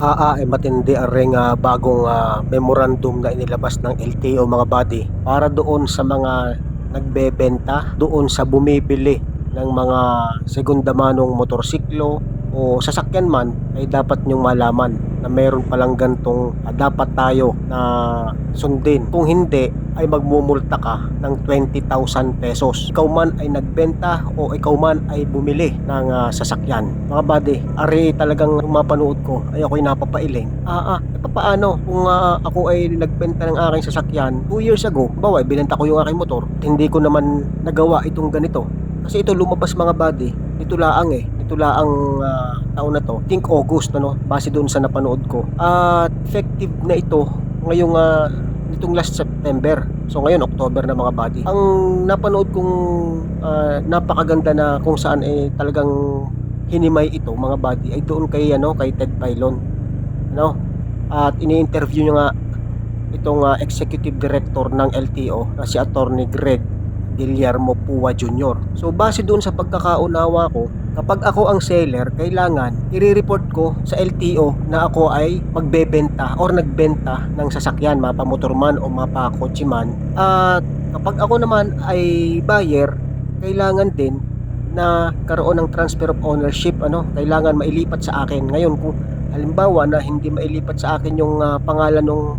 Ah, ay matindi ang ah, bagong ah, memorandum na inilabas ng LTO mga buddy para doon sa mga nagbebenta, doon sa bumibili ng mga segunda manong motorsiklo o sasakyan man ay dapat nyong malaman na meron palang gantong ah, dapat tayo na sundin. Kung hindi ay magmumulta ka ng 20,000 pesos. Ikaw man ay nagbenta o ikaw man ay bumili ng ah, sasakyan. Mga buddy, ari talagang mapanood ko ay ako'y napapailing. Ah, ah, paano kung ah, ako ay nagbenta ng aking sasakyan 2 years ago, bawa binenta ko yung aking motor, hindi ko naman nagawa itong ganito. Kasi ito lumabas mga buddy, ito laang eh, ito laang ah, taon na to, think August ano, base doon sa napanood ko. At effective na ito ngayong ah, nitong last September. So ngayon October na mga buddy. Ang napanood kong ah, napakaganda na kung saan eh talagang hinimay ito mga buddy ay doon kay ano kay Ted Pailon. Ano? At ini-interview niya nga itong ah, executive director ng LTO na si Attorney Greg Guillermo Pua Jr. So base doon sa pagkakaunawa ko, kapag ako ang seller, kailangan i-report ko sa LTO na ako ay magbebenta or nagbenta ng sasakyan, mapamotor man o mapakotse man. At kapag ako naman ay buyer, kailangan din na karoon ng transfer of ownership ano kailangan mailipat sa akin ngayon kung halimbawa na hindi mailipat sa akin yung ah, pangalan nung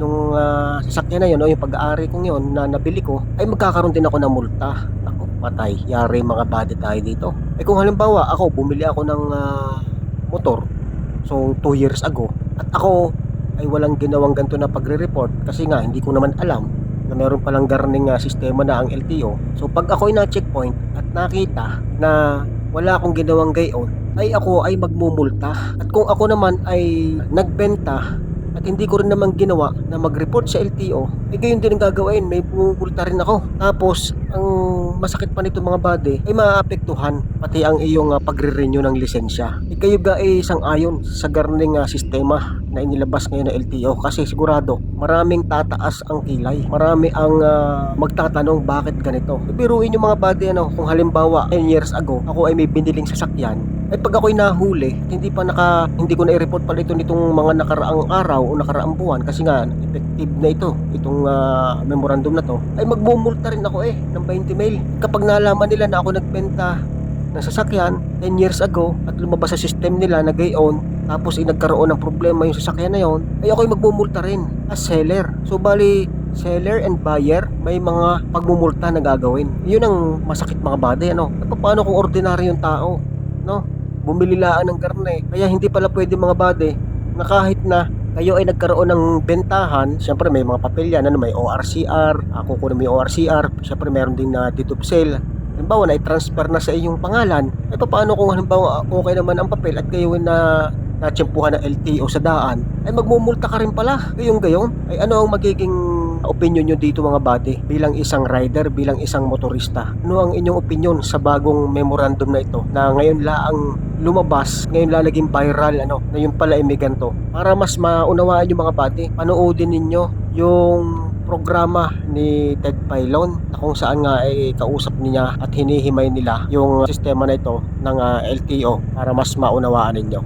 nung ah, sasakyan na yun o yung pag-aari kong yun na nabili ko ay magkakaroon din ako ng multa. Ako patay. Yari mga body tayo dito. Eh kung halimbawa ako bumili ako ng ah, motor so 2 years ago at ako ay walang ginawang ganito na pagre-report kasi nga hindi ko naman alam na meron palang garning ah, sistema na ang LTO so pag ako ay na-checkpoint at nakita na wala akong ginawang gayon ay ako ay magmumulta. At kung ako naman ay nagbenta at hindi ko rin naman ginawa na mag-report sa LTO, eh gayon din ang gagawin, may pumulta rin ako. Tapos, ang masakit pa nito mga bade, ay maapektuhan pati ang iyong uh, pagre-renew ng lisensya. Eh kayo ga ay isang ayon sa garning ah, sistema na inilabas ngayon ng LTO kasi sigurado maraming tataas ang kilay. Marami ang ah, magtatanong bakit ganito. Ibiruin yung mga bade ano, kung halimbawa 10 years ago ako ay may biniling sasakyan ay pag ako'y nahuli, hindi pa naka hindi ko na-report pala ito nitong mga nakaraang araw o nakaraang buwan kasi nga effective na ito, itong ah, memorandum na to, ay magmumulta rin ako eh ng 20 mail. Kapag nalaman nila na ako nagbenta ng sasakyan 10 years ago at lumabas sa system nila na gayon tapos ay nagkaroon ng problema yung sasakyan na yon ay ako'y magmumulta rin as seller. So bali seller and buyer may mga pagmumulta na gagawin. Yun ang masakit mga bade ano. Paano kung ordinaryo yung tao, no? Bumililaan ng karne. Kaya hindi pala pwede mga bade na kahit na kayo ay nagkaroon ng bentahan, siyempre may mga papel yan, ano, may ORCR, ako mo yung ORCR, siyempre meron din na deed sale. Halimbawa na i-transfer na sa iyong pangalan, ay paano kung halimbawa okay naman ang papel at kayo ay na natsyempuhan ng LTO sa daan, ay magmumulta ka rin pala. Gayong gayon, ay ano ang magiging opinion nyo dito mga buddy bilang isang rider, bilang isang motorista? Ano ang inyong opinion sa bagong memorandum na ito na ngayon laang lumabas, ngayon lalaging viral ano, na yung pala ay may ganito. Para mas maunawaan yung mga buddy, panoodin ninyo yung programa ni Ted Pailon na kung saan nga ay kausap niya at hinihimay nila yung sistema na ito ng ah, LTO para mas maunawaan ninyo.